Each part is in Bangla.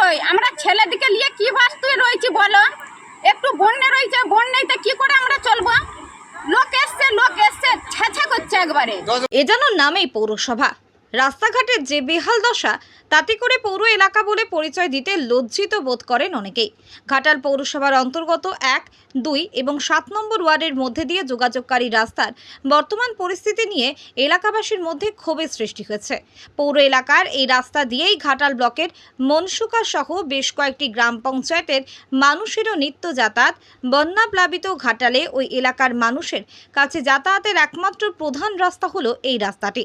কষ্টই আমরা ছেলেদিকে নিয়ে কি বাস্তুয়ে রয়েছি বলো? একটু বন্যে রয়েছে, বন্যাইতে কি করে আমরা চলবো? লোক এসছে লোক এসছে, ছেঁচা করছে একবারে। এজন্য নামেই পৌরসভা। রাস্তাঘাটের যে বেহাল দশা, তাতে করে পৌর এলাকা বলে পরিচয় দিতে লজ্জিত বোধ করেন অনেকেই। ঘাটাল পৌরসভার অন্তর্গত এক, দুই এবং সাত নম্বর ওয়ার্ডের মধ্যে দিয়ে যোগাযোগকারী রাস্তার বর্তমান পরিস্থিতি নিয়ে এলাকাবাসীর মধ্যে ক্ষোভের সৃষ্টি হয়েছে। পৌর এলাকার এই রাস্তা দিয়েই ঘাটাল ব্লকের মনসুকা সহ বেশ কয়েকটি গ্রাম পঞ্চায়েতের মানুষেরও নিত্য যাতায়াত বন্যাপ্লাবিত ঘাটালে ওই এলাকার মানুষের কাছে যাতায়াতের একমাত্র প্রধান রাস্তা হলো এই রাস্তাটি।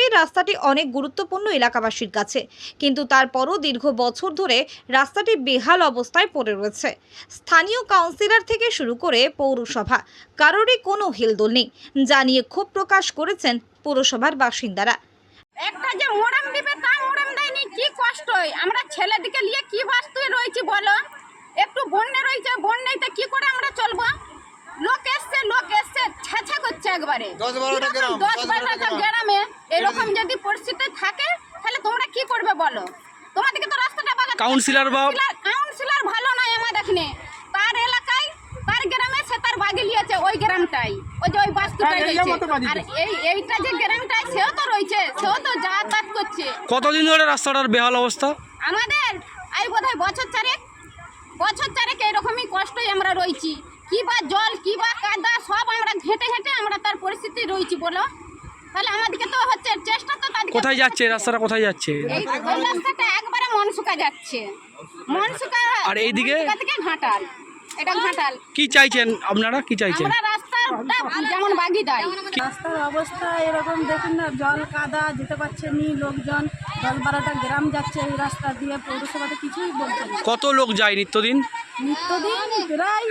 স্বাভাবিকভাবেই রাস্তাটি অনেক গুরুত্বপূর্ণ এলাকাবাসীর কাছে। কিন্তু তারপরও দীর্ঘ বছর ধরে রাস্তাটি বেহাল অবস্থায় পড়ে রয়েছে। স্থানীয় কাউন্সিলর থেকে শুরু করে পৌরসভা, কারোরই কোনো হেলদোল নেই, যা নিয়ে ক্ষোভ প্রকাশ করেছেন পৌরসভার বাসিন্দারা। একটা যে মোড়াম দিবে তা মোড়াম দেয়নি, কি কষ্টই আমরা ছেলেদিকে নিয়ে কি বাস্তুয়ে রয়েছি বলো? একটু বন্যে রয়েছে, বন্যাইতে কি করে আমরা চলবো? লোক এসছে লোক এসছে ছেঁচা করছে একবারে। দশ বারোটা গ্রাম, দশ দশ বারোটা বারোটা গ্রামে। এরকম যদি পরিস্থিতি থাকে তাহলে তোমরা কি করবে বলো? তোমাদেরকে তো রাস্তাটা বাগাতে কাউন্সিলর বা- কাউন্সিলর ভালো নয় আমার এখানে তার এলাকায় তার গ্রামে সে তার বাগে লিয়েছে ওই গ্রামটাই। ওই যে ওই বাস্তুটাই রয়েছে। আর এই এইটা যে গ্রামটাই সেও তো রয়েছে। সেও তো যাতায়াত করছে। কতদিন ধরে রাস্তাটার বেহাল অবস্থা? আমাদের এই বোধহয় বছর চারেক বছর চারেক এরকমই কষ্টই আমরা রয়েছি। কি বা জল কি বা কাদা সব আমরা ঘেঁটে ঘেঁটে আমরা তার পরিস্থিতি রয়েছি বলো। তাহলে আমাদেরকে তো হচ্ছে চেষ্টা তো তাদেরকে কোথায় যাচ্ছে? রাস্তাটা কোথায় যাচ্ছে? এই রাস্তাটা একবারে মনসুকা যাচ্ছে। মনসুকা আর এইদিকে? থেকে ঘাটাল। এটা ঘাটাল। কি চাইছেন আপনারা? কি চাইছেন? আমরা রাস্তাটা যেমন বাগি দেয় রাস্তার অবস্থা এরকম দেখুন না জল কাদা যেতে পারছে নি লোকজন। দশ বারোটা গ্রাম যাচ্ছে এই রাস্তা দিয়ে পৌরসভাতে কিছুই বলছে কত লোক যায় নিত্যদিন? নিত্যদিন প্রায়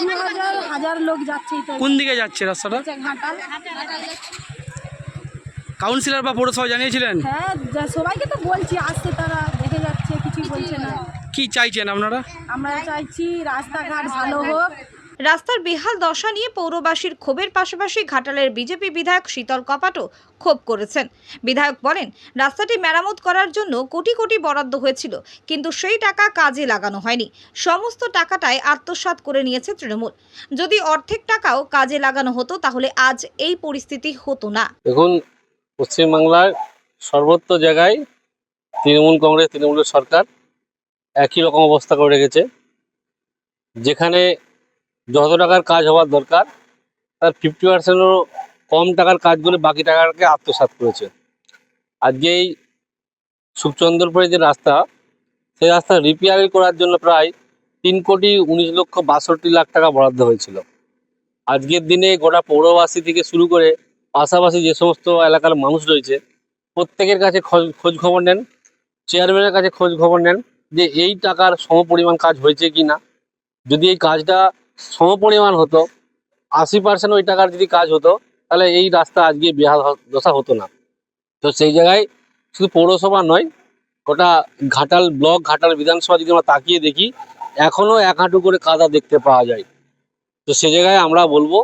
দু হাজার হাজার লোক যাচ্ছে কোন দিকে যাচ্ছে রাস্তাটা? কাউন্সিলর বা পৌরসভা জানিয়েছিলেন? হ্যাঁ সবাইকে তো বলছি আসছে তারা দেখে যাচ্ছে কিছুই বলছে না। কি চাইছেন আপনারা? আমরা চাইছি রাস্তাঘাট ভালো হোক রাস্তার বেহাল দশা নিয়ে পৌরবাসীর ক্ষোভের পাশাপাশি ঘাটালের বিজেপি বিধায়ক শীতল কপাটও ক্ষোভ করেছেন। বিধায়ক বলেন, রাস্তাটি মেরামত করার জন্য কোটি কোটি বরাদ্দ হয়েছিল, কিন্তু সেই টাকা কাজে লাগানো হয়নি। সমস্ত টাকাটাই আত্মসাৎ করে নিয়েছে তৃণমূল। যদি অর্ধেক টাকাও কাজে লাগানো হতো, তাহলে আজ এই পরিস্থিতি হতো না। দেখুন, পশ্চিমবাংলার সর্বত্র জায়গায় তৃণমূল কংগ্রেস, তৃণমূলের সরকার একই রকম অবস্থা করে রেখেছে। যেখানে যত টাকার কাজ হওয়ার দরকার, তার ফিফটি পার্সেন্টও কম টাকার কাজগুলো বাকি টাকাকে আত্মসাৎ করেছে। আজকে এই সুখচন্দ্রপুরের যে রাস্তা, সেই রাস্তা রিপেয়ারিং করার জন্য প্রায় তিন কোটি উনিশ লক্ষ বাষট্টি লাখ টাকা বরাদ্দ হয়েছিল। আজকের দিনে গোটা পৌরবাসী থেকে শুরু করে পাশাপাশি যে সমস্ত এলাকার মানুষ রয়েছে, প্রত্যেকের কাছে খোঁজ- খোঁজ খবর নেন চেয়ারম্যানের কাছে খোঁজ খবর নেন যে এই টাকার সমপরিমাণ কাজ হয়েছে কি না যদি এই কাজটা সমপরিমাণ হতো। আশি পার্সেন্ট ওই টাকার যদি কাজ হতো, তাহলে এই রাস্তা আজকে বেহাল হ- দশা হতো না। তো সেই জায়গায় শুধু পৌরসভা নয়, গোটা ঘাটাল ব্লক, ঘাটাল বিধানসভা যদি আমরা তাকিয়ে দেখি এখনও এক হাঁটু করে কাদা দেখতে পাওয়া যায়। তো সে জায়গায় আমরা বলব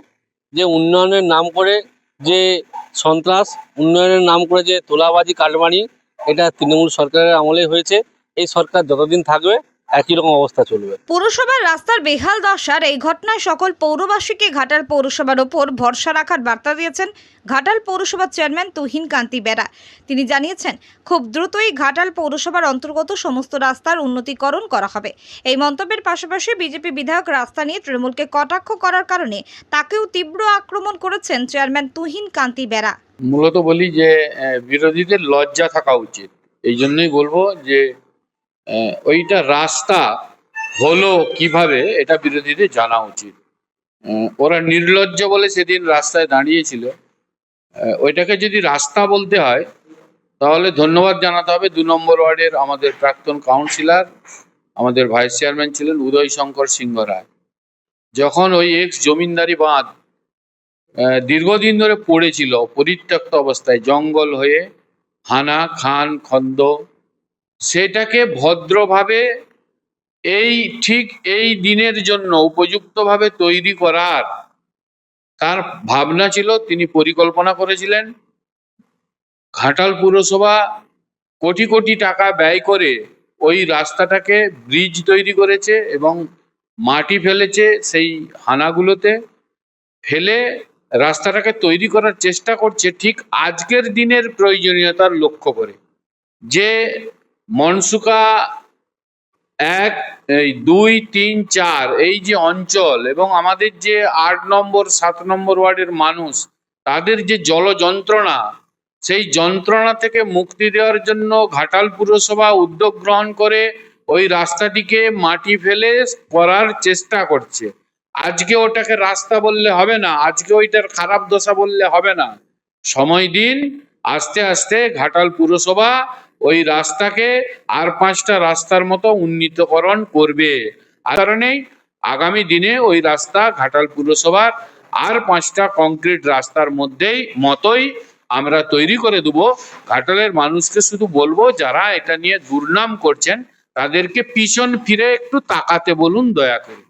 যে উন্নয়নের নাম করে যে সন্ত্রাস, উন্নয়নের নাম করে যে তোলাবাজি কাটমানি এটা তৃণমূল সরকারের আমলে হয়েছে। এই সরকার যতদিন থাকবে একই রকম অবস্থা চলবে। পৌরসভার রাস্তার বেহাল দশার এই ঘটনায় সকল পৌরবাসীকে ঘাটাল পৌরসভার ওপর ভরসা রাখার বার্তা দিয়েছেন ঘাটাল পৌরসভার চেয়ারম্যান তুহিন কান্তি বেরা। তিনি জানিয়েছেন খুব দ্রুতই ঘাটাল পৌরসভার অন্তর্গত সমস্ত রাস্তার উন্নতিকরণ করা হবে। এই মন্তব্যের পাশাপাশি বিজেপি বিধায়ক রাস্তা নিয়ে তৃণমূলকে কটাক্ষ করার কারণে তাকেও তীব্র আক্রমণ করেছেন চেয়ারম্যান তুহিন কান্তি বেরা। মূলত বলি যে বিরোধীদের লজ্জা থাকা উচিত। এই জন্যই বলব যে ওইটা রাস্তা হলো কীভাবে এটা বিরোধীদের জানা উচিত। ওরা নির্লজ্জ বলে সেদিন রাস্তায় দাঁড়িয়েছিল। ওইটাকে যদি রাস্তা বলতে হয়, তাহলে ধন্যবাদ জানাতে হবে। দু নম্বর ওয়ার্ডের আমাদের প্রাক্তন কাউন্সিলর, আমাদের ভাইস চেয়ারম্যান ছিলেন উদয় শঙ্কর সিংহ রায়। যখন ওই এক্স জমিনদারি বাঁধ দীর্ঘদিন ধরে পড়েছিল, পরিত্যক্ত অবস্থায়, জঙ্গল হয়ে হানা, খান, খন্দ সেটাকে ভদ্রভাবে এই ঠিক এই দিনের জন্য উপযুক্তভাবে তৈরি করার তার ভাবনা ছিল, তিনি পরিকল্পনা করেছিলেন। ঘাটাল পুরসভা কোটি কোটি টাকা ব্যয় করে ওই রাস্তাটাকে ব্রিজ তৈরি করেছে এবং মাটি ফেলেছে সেই হানাগুলোতে। ফেলে রাস্তাটাকে তৈরি করার চেষ্টা করছে ঠিক আজকের দিনের প্রয়োজনীয়তার লক্ষ্য করে। যে মনসুকা এক, এই দুই, তিন, চার, এই যে অঞ্চল এবং আমাদের যে আট নম্বর, সাত নম্বর ওয়ার্ডের মানুষ, তাদের যে জল যন্ত্রণা, সেই যন্ত্রণা থেকে মুক্তি দেওয়ার জন্য ঘাটাল পুরসভা উদ্যোগ গ্রহণ করে ওই রাস্তাটিকে মাটি ফেলে করার চেষ্টা করছে। আজকে ওটাকে রাস্তা বললে হবে না, আজকে ওইটার খারাপ দশা বললে হবে না। সময় দিন, আস্তে আস্তে ঘাটাল পুরসভা ওই রাস্তাকে আর পাঁচটা রাস্তার মতো উন্নীতকরণ করবে। আর কারণেই আগামী দিনে ওই রাস্তা ঘাটাল পুরসভার আর পাঁচটা কংক্রিট রাস্তার মধ্যেই মতোই আমরা তৈরি করে দেবো। ঘাটালের মানুষকে শুধু বলব, যারা এটা নিয়ে দুর্নাম করছেন, তাদেরকে পিছন ফিরে একটু তাকাতে বলুন দয়া করে।